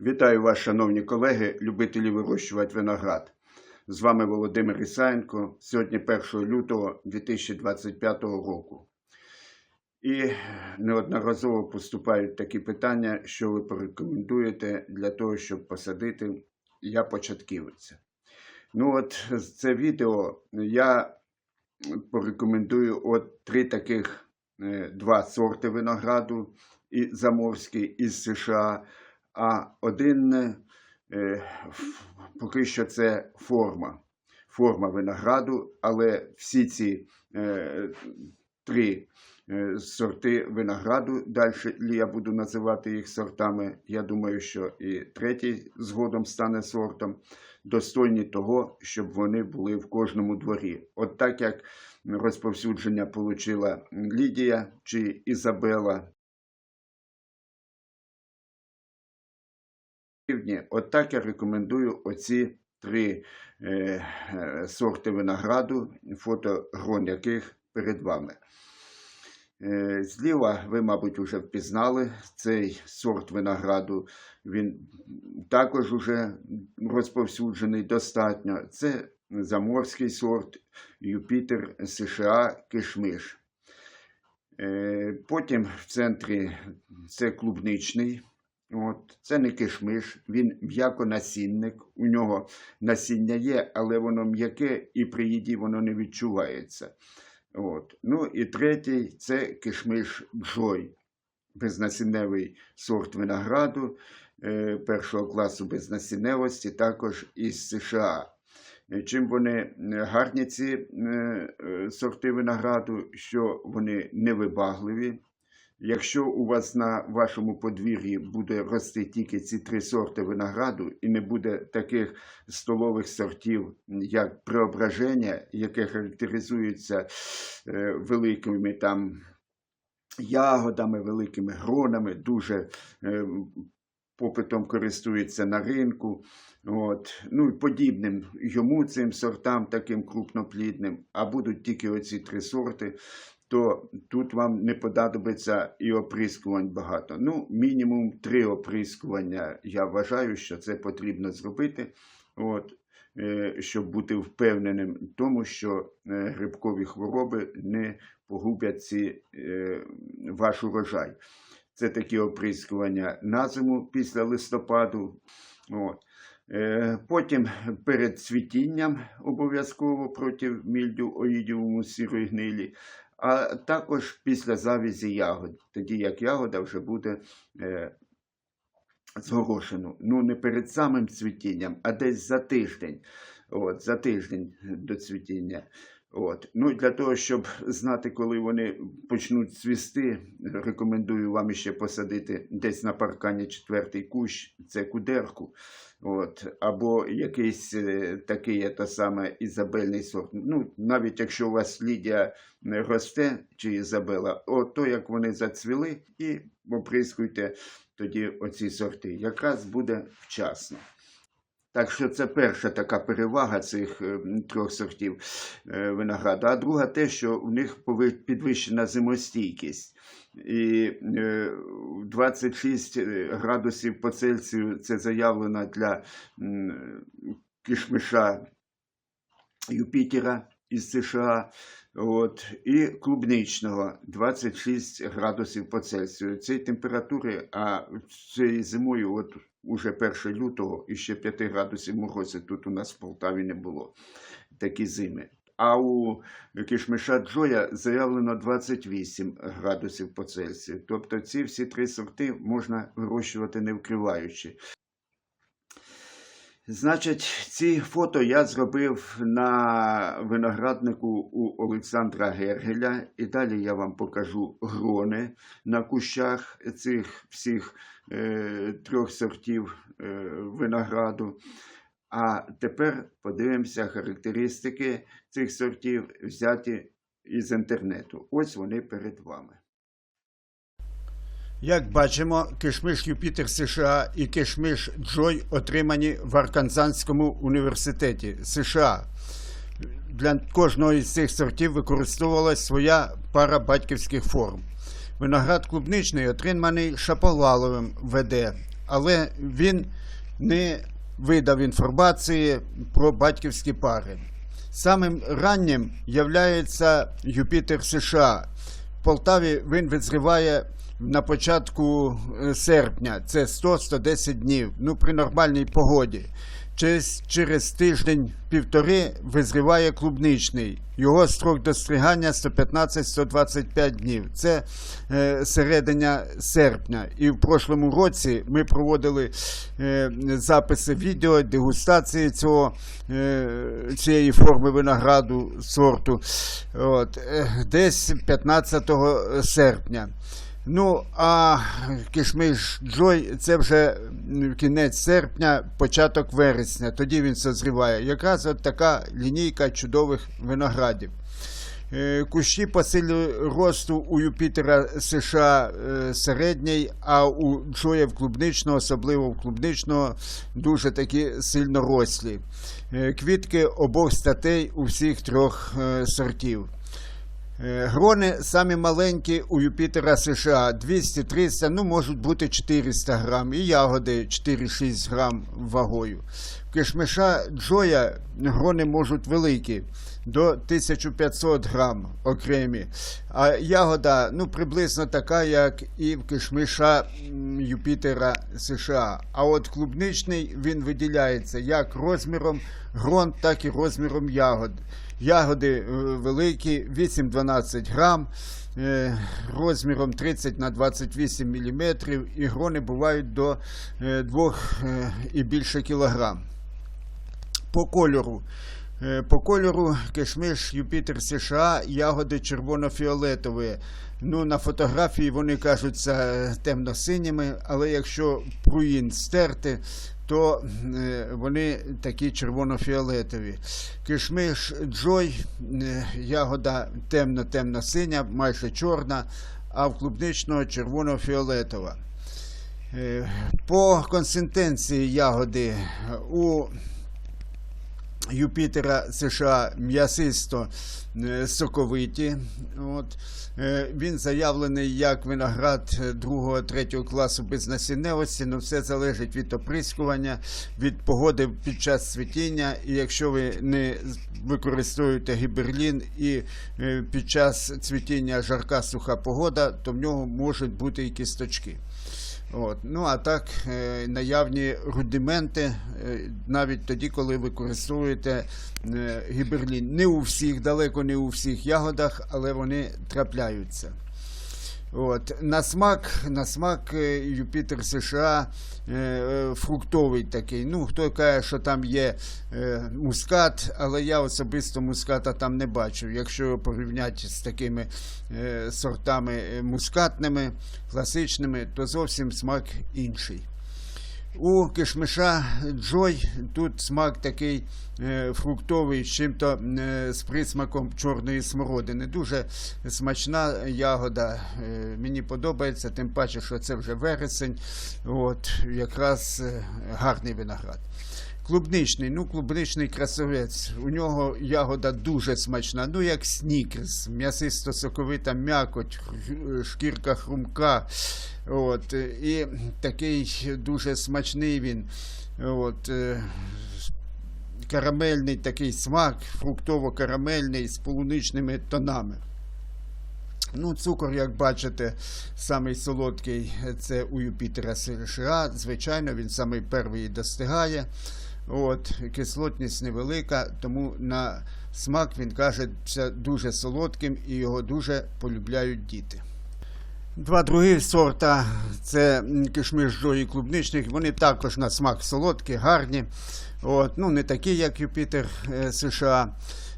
Вітаю вас, шановні колеги, любителі вирощувати виноград. З вами Володимир Ісаєнко. Сьогодні 1 лютого 2025 року. І неодноразово поступають такі питання, що ви порекомендуєте для того, щоб посадити. Я початківиця. Ну, от це відео я порекомендую от три таких е, два сорти винограду і заморський із США, а один е, поки що це форма. Форма винограду, але всі ці е, три е, сорти винограду, далі я буду називати їх сортами. Я думаю, що і третій згодом стане сортом, достойні того, щоб вони були в кожному дворі. От так як розповсюдження отримала Лідія чи Ізабела. От так я рекомендую оці три е, сорти винограду, фото грон яких перед вами. Е, Зліва ви, мабуть, вже впізнали цей сорт винограду. Він також уже розповсюджений достатньо. Це заморський сорт Юпітер США Кишмиш. Е, Потім в центрі це клубничний. От, це не кишмиш, він м'яконасінник. У нього насіння є, але воно м'яке і при їді воно не відчувається. От. Ну і третій це кишмиш бжой, безнасінневий сорт винограду е, першого класу безнасінневості, також із США. Е, Чим вони е, гарні ці е, е, сорти винограду, що вони невибагливі. Якщо у вас на вашому подвір'ї буде рости тільки ці три сорти винограду, і не буде таких столових сортів, як преображення, яке характеризується е, великими там ягодами, великими гронами, дуже е, попитом користується на ринку. От. Ну і подібним йому цим сортам, таким крупноплідним, а будуть тільки оці три сорти, то тут вам не понадобиться і оприскувань багато. Ну, мінімум три оприскування. Я вважаю, що це потрібно зробити. От. е, Щоб бути впевненим в тому, що е, грибкові хвороби не погубять ці, е, ваш урожай. Це такі оприскування на зиму після листопаду. От. Потім перед цвітінням обов'язково проти мільдю оїдіуму сірої гнилі, а також після завізі ягод, тоді як ягода вже буде е, згорошена. Ну, не перед самим цвітінням, а десь за тиждень. От, за тиждень до цвітіння. От. Ну, для того, щоб знати, коли вони почнуть цвісти, рекомендую вам ще посадити десь на паркані четвертий кущ, це кудерку. От, або якийсь е, такий та саме ізабельний сорт. Ну, навіть якщо у вас Лідія росте чи Ізабела, от то як вони зацвіли, і оприскуйте тоді оці сорти. Якраз буде вчасно. Так що це перша така перевага цих е, трьох сортів е, винограду. А друга те, що у них підвищена зимостійкість. І е, 26 градусів по Цельсію це заявлено для кишмиша Юпітера із США. От, і клубничного 26 градусів по Цельсію. Цієї температури, а цією зимою, от уже 1 лютого, і ще 5 градусів морозу тут у нас в Полтаві не було такі зими. А у кишмиша Джоя заявлено 28 градусів по Цельсію. Тобто ці всі три сорти можна вирощувати не вкриваючи. Значить, ці фото я зробив на винограднику у Олександра Гергеля. І далі я вам покажу грони на кущах цих всіх е, трьох сортів е, винограду. А тепер подивимося характеристики цих сортів, взяті із інтернету. Ось вони перед вами. Як бачимо, кишмиш Юпітер США і кишмиш Джой отримані в Арканзанському університеті США. Для кожного із цих сортів використовувалась своя пара батьківських форм. Виноград клубничний отриманий Шаповаловим ВД, але він не видав інформації про батьківські пари. Самим раннім являється Юпітер США. В Полтаві він відзріває на початку е, серпня. Це 100-110 днів. Ну, при нормальній погоді. Через, через тиждень-півтори визріває клубничний. Його строк достригання 115-125 днів. Це е, середина серпня. І в прошлому році ми проводили е, записи відео, дегустації цього, е, цієї форми винограду сорту. От, е, десь 15 серпня. Ну, а кишмиш Джой це вже кінець серпня, початок вересня. Тоді він созріває. Якраз от така лінійка чудових виноградів. Е, Кущі по силі росту у Юпітера США е, середній, а у Джоя в клубничного, особливо в клубничного, дуже такі сильно рослі. Е, Квітки обох статей у всіх трьох сортів. Е, Грони самі маленькі у Юпітера США. 200-300, ну можуть бути 400 грам, і ягоди 4-6 грам вагою. В кишмиша Джоя грони можуть великі до 1500 грам окремі. А ягода ну, приблизно така, як і в кишмиша Юпітера США. А от клубничний він виділяється як розміром грон, так і розміром ягод. Ягоди е, великі, 8-12 грам, е, розміром 30 на 28 мм, і грони бувають до 2 і більше кілограм. По кольору. Е, По кольору кишмиш Юпітер США, ягоди червоно-фіолетові. Ну, на фотографії вони кажуться е, темно-синіми, але якщо пруїн стерти, то е, вони такі червоно-фіолетові. Кишмиш Джой, ягода темно-темно-синя, майже чорна, а в клубничного червоно-фіолетова. По консистенції ягоди у Юпітера США м'ясисто е, соковиті. От. Е, Він заявлений як виноград 2-3 класу без насінневості, але все залежить від оприскування, від погоди під час цвітіння. І якщо ви не використовуєте гіберлін і е, під час цвітіння жарка суха погода, то в нього можуть бути і кісточки. От. Ну а так, е, наявні рудименти е, навіть тоді, коли використовуєте гіберлін. Не у всіх, далеко не у всіх ягодах, але вони трапляються. От. На смак, на смак е, Юпітер США е, е, фруктовий такий. Ну, хто каже, що там є е, мускат, але я особисто муската там не бачу. Якщо порівняти з такими е, сортами е, мускатними, класичними, то зовсім смак інший. У кишмиша Джой тут смак такий е, фруктовий, з чим-то е, з присмаком чорної смородини. Дуже смачна ягода. Е, мені подобається, тим паче, що це вже вересень. От, якраз гарний виноград. Клубничний, ну клубничний красовець. У нього ягода дуже смачна, ну як снікерс, м'ясисто соковита м'якоть, шкірка хрумка. От, і такий дуже смачний він. От, е, карамельний такий смак, фруктово-карамельний з полуничними тонами. Ну, цукор, як бачите, самий солодкий це у Юпітера США. Звичайно, він самий перший достигає. От, кислотність невелика, тому на смак він кажеться дуже солодким і його дуже полюбляють діти. Два другі сорта це кишмиш Джої клубничних. Вони також на смак солодкі, гарні. От, ну, не такі, як Юпітер е, США.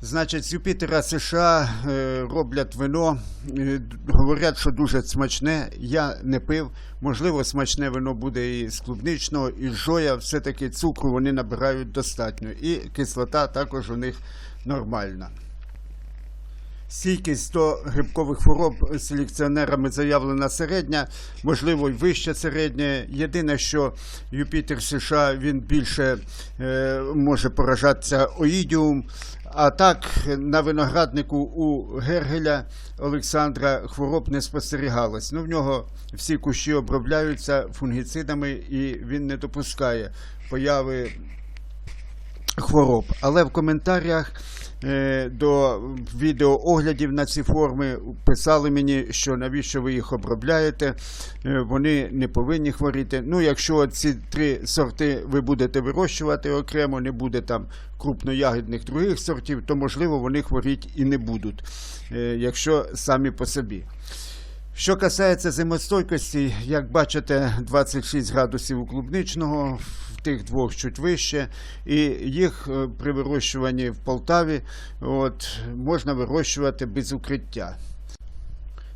Значить, з Юпітера США е, роблять вино. е, говорять, що дуже смачне. Я не пив. Можливо, смачне вино буде і з клубничного, і з жоя. Все-таки цукру вони набирають достатньо. І кислота також у них нормальна. Стійкість до грибкових хвороб селекціонерами заявлена середня, можливо, й вища середня. Єдине, що Юпітер США він більше е, може поражатися оїдіум. А так, на винограднику у Гергеля Олександра хвороб не спостерігалось. Ну, в нього всі кущі обробляються фунгіцидами, і він не допускає появи хвороб. Але в коментарях до відеооглядів на ці форми писали мені, що навіщо ви їх обробляєте, е, вони не повинні хворіти. Ну, якщо ці три сорти ви будете вирощувати окремо, не буде там крупноягідних других сортів, то можливо вони хворіти і не будуть, е, якщо самі по собі. Що касається зимостойкості, як бачите, 26 градусів у клубничного, тих двох чуть вище, і їх е, при вирощуванні в Полтаві от, можна вирощувати без укриття.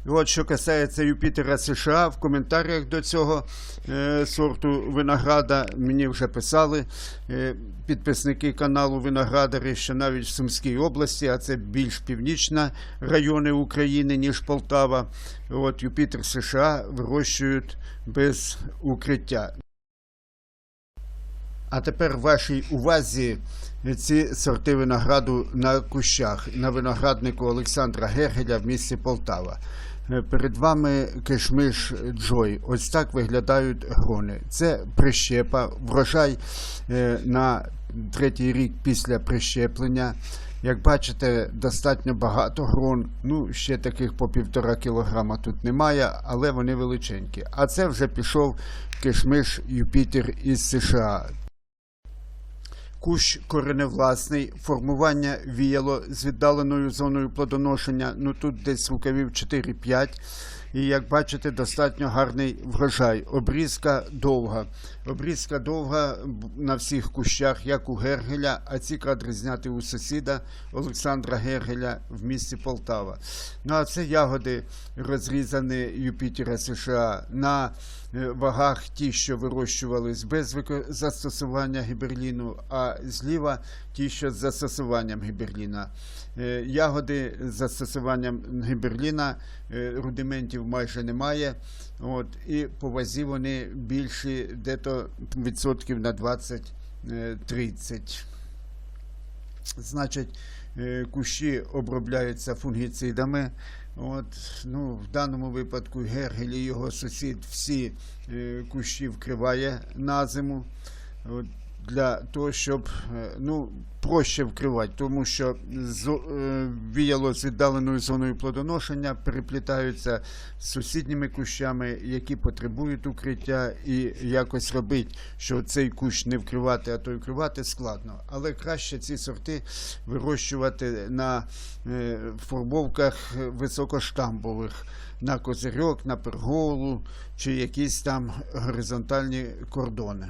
І от що касається Юпітера США, в коментарях до цього е, сорту винограда мені вже писали е, підписники каналу Виноградари, що навіть в Сумській області, а це більш північна райони України, ніж Полтава. От Юпітер США вирощують без укриття. А тепер вашій увазі ці сорти винограду на кущах на винограднику Олександра Гергеля в місті Полтава. Е, Перед вами кишмиш Джой. Ось так виглядають грони. Це прищепа, врожай е, на третій рік після прищеплення. Як бачите, достатньо багато грон. Ну, ще таких по півтора кілограма тут немає, але вони величенькі. А це вже пішов кишмиш Юпітер із США. Кущ кореневласний, формування віяло з віддаленою зоною плодоношення, ну тут десь рукавів 4-5. І як бачите, достатньо гарний врожай. Обрізка довга. Обрізка довга на всіх кущах, як у Гергеля, а ці кадри зняти у сусіда Олександра Гергеля в місті Полтава. Ну а це ягоди розрізані Юпітера США на е, вагах ті, що вирощувались без застосування гіберліну, а зліва ті, що з застосуванням гіберліна. Е, Ягоди з застосуванням гіберліна е, рудиментів майже немає. От, і по вазі вони більші дето відсотків на 20-30. Значить, е, кущі обробляються фунгіцидами. От, ну, в даному випадку Гергель і його сусід всі кущі вкриває на зиму. От, для того, щоб е, ну, проще вкривати, тому що е, віяло з віддаленою зоною плодоношення переплітаються з сусідніми кущами, які потребують укриття, і якось робити, що цей кущ не вкривати, а той вкривати складно. Але краще ці сорти вирощувати на е, формовках високоштамбових, на козирьок, на перголу чи якісь там горизонтальні кордони.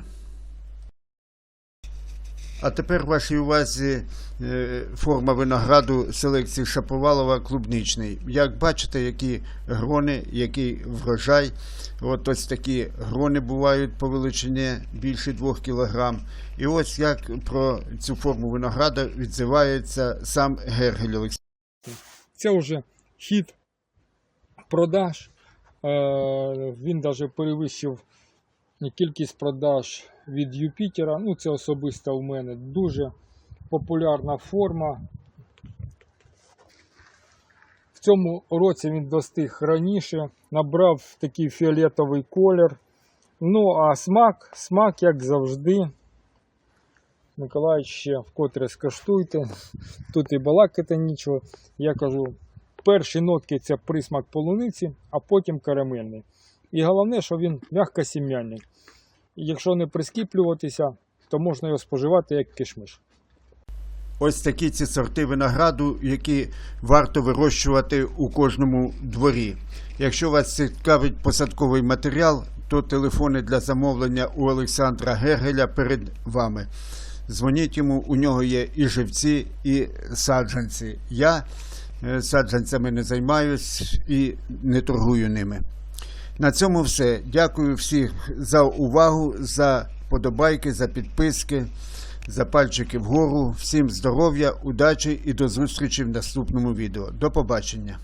А тепер вашій увазі е, форма винограду селекції Шаповалова клубничний. Як бачите, які грони, який врожай. От ось такі грони бувають по величині більше 2 кг. І ось як про цю форму винограда відзивається сам Гергель Олексій. Це вже хід продаж. Е, Він навіть перевищив кількість продаж від Юпітера. Ну, це особисто у мене дуже популярна форма. В цьому році він достиг раніше, набрав такий фіолетовий колір. Ну, а смак, смак, як завжди. Миколаївич ще вкотре скаштуйте. Тут і балакати нічого. Я кажу, перші нотки це присмак полуниці, а потім карамельний. І головне, що він м'якосім'яний. Якщо не прискіплюватися, то можна його споживати як кишмиш. Ось такі ці сорти винограду, які варто вирощувати у кожному дворі. Якщо вас цікавить посадковий матеріал, то телефони для замовлення у Олександра Гергеля перед вами. Дзвоніть йому, у нього є і живці, і саджанці. Я е, саджанцями не займаюсь і не торгую ними. На цьому все. Дякую всім за увагу, за подобайки, за підписки. за пальчики вгору. Всім здоров'я, удачі і до зустрічі в наступному відео. До побачення.